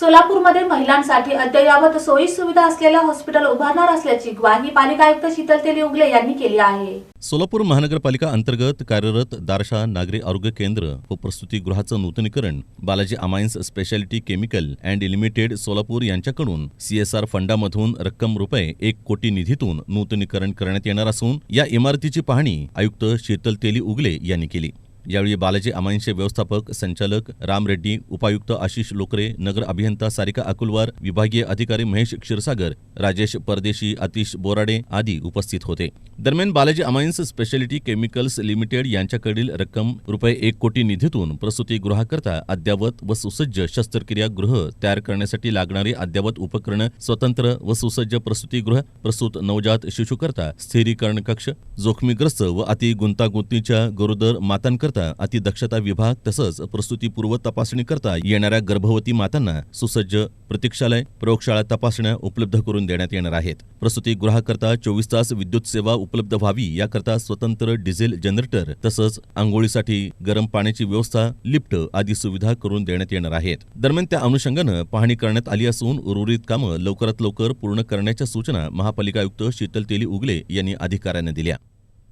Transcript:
सोलापूरमध्ये महिलांसाठी अद्ययावत सोयी सुविधा असलेलं हॉस्पिटल उभारणार असल्याची ग्वाही पालिका आयुक्त शीतल तेली उगले यांनी केली आहे. सोलापूर महानगरपालिका अंतर्गत कार्यरत दारशा नागरी आरोग्य केंद्र व प्रसूतीगृहाचं नूतनीकरण Balaji Amines Speciality Chemical and Limited Solapur यांच्याकडून सीएसआर फंडामधून रक्कम रुपये एक कोटी निधीतून नूतनीकरण करण्यात येणार असून या इमारतीची पाहणी आयुक्त शीतल तेली उगले यांनी केली. यावेळी बालाजी अमायन्सचे व्यवस्थापक संचालक राम रेड्डी उपायुक्त आशिष लोकरे नगर अभियंता सारिका अकुलवार विभागीय अधिकारी महेश क्षीरसागर राजेश परदेशी आतिश बोराडे आदी उपस्थित होते. दरम्यान Balaji Amines Speciality Chemicals Limited यांच्याकडील रक्कम रुपये एक कोटी निधीतून प्रसूतीगृहाकरता अद्यावत व सुसज्ज शस्त्रक्रिया गृह तयार करण्यासाठी लागणारी अद्यावत उपकरणं स्वतंत्र व सुसज्ज प्रसूतीगृह प्रसूत नवजात शिशूकरता स्थिरीकरण कक्ष जोखमीग्रस्त व अति गुंतागुंतीच्या गरोदर मातांकरता अतिदक्षता विभाग तसंच प्रसूतीपूर्व तपासणी करता येणाऱ्या गर्भवती मातांना सुसज्ज प्रतीक्षालय प्रयोगशाळा तपासण्या उपलब्ध करून देण्यात येणार आहेत. प्रसूतीगृहाकरता चोवीस तास विद्युत सेवा उपलब्ध व्हावी याकरता स्वतंत्र डिझेल जनरेटर तसंच आंघोळीसाठी गरम पाण्याची व्यवस्था लिफ्ट आदी सुविधा करून देण्यात येणार आहेत. दरम्यान त्या अनुषंगानं पाहणी करण्यात आली असून उर्वरित कामं लवकरात लवकर पूर्ण करण्याच्या सूचना महापालिका आयुक्त शीतल तेली उगले यांनी अधिकाऱ्यांना दिल्या.